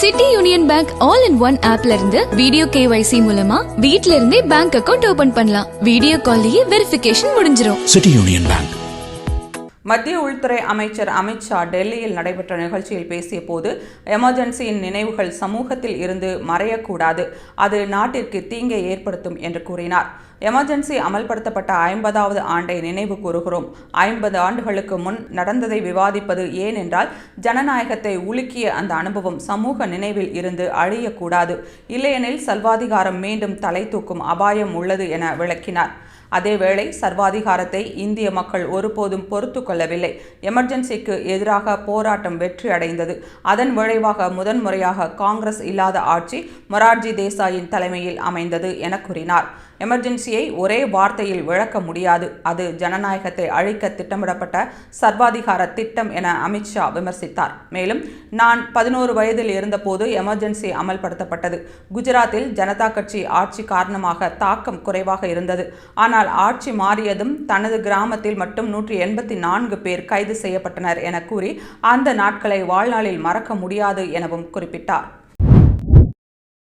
City union bank all in one ஆப்ல இருந்து video KYC மூலமா வீட்ல இருந்தே பேங்க் அக்கவுண்ட் ஓபன் பண்ணலாம். வீடியோ கால்லயே வெரிஃபிகேஷன் முடிஞ்சிரும். City union bank. மத்திய உள்துறை அமைச்சர் அமித்ஷா டெல்லியில் நடைபெற்ற நிகழ்ச்சியில் பேசிய போது எமர்ஜென்சியின் நினைவுகள் சமூகத்தில் இருந்து மறையக்கூடாது. அது நாட்டிற்கு தீங்கை ஏற்படுத்தும் என்று கூறினார். எமர்ஜென்சி அமல்படுத்தப்பட்ட ஐம்பதாவது ஆண்டை நினைவு கூறுகிறோம். ஐம்பது ஆண்டுகளுக்கு முன் நடந்ததை விவாதிப்பது ஏன் என்றால் ஜனநாயகத்தை உலுக்கிய அந்த அனுபவம் சமூக நினைவில் இருந்து அழியக்கூடாது. இல்லையெனில் சர்வாதிகாரம் மீண்டும் தலை தூக்கும் அபாயம் உள்ளது என விளக்கினார். அதேவேளை சர்வாதிகாரத்தை இந்திய மக்கள் ஒருபோதும் பொறுத்து கொள்ளவில்லை. எமர்ஜென்சிக்கு எதிராக போராட்டம் வெற்றி அடைந்தது. அதன் விளைவாக முதன்முறையாக காங்கிரஸ் இல்லாத ஆட்சி மொரார்ஜி தேசாயின் தலைமையில் அமைந்தது என கூறினார். எமர்ஜென்சியை ஒரே வார்த்தையில் விளக்க முடியாது. அது ஜனநாயகத்தை அழிக்க திட்டமிடப்பட்ட சர்வாதிகார திட்டம் என அமித்ஷா விமர்சித்தார். மேலும் நான் பதினோரு வயதில் இருந்தபோது எமர்ஜென்சி அமல்படுத்தப்பட்டது. குஜராத்தில் ஜனதா கட்சி ஆட்சி காரணமாக தாக்கம் குறைவாக இருந்தது. ஆனால் ஆனால் ஆட்சி மாறியதும் தனது கிராமத்தில் மட்டும் நூற்றி எண்பத்தி நான்கு பேர் கைது செய்யப்பட்டனர் என கூறி அந்த நாட்களை வாழ்நாளில் மறக்க முடியாது எனவும் குறிப்பிட்டார்.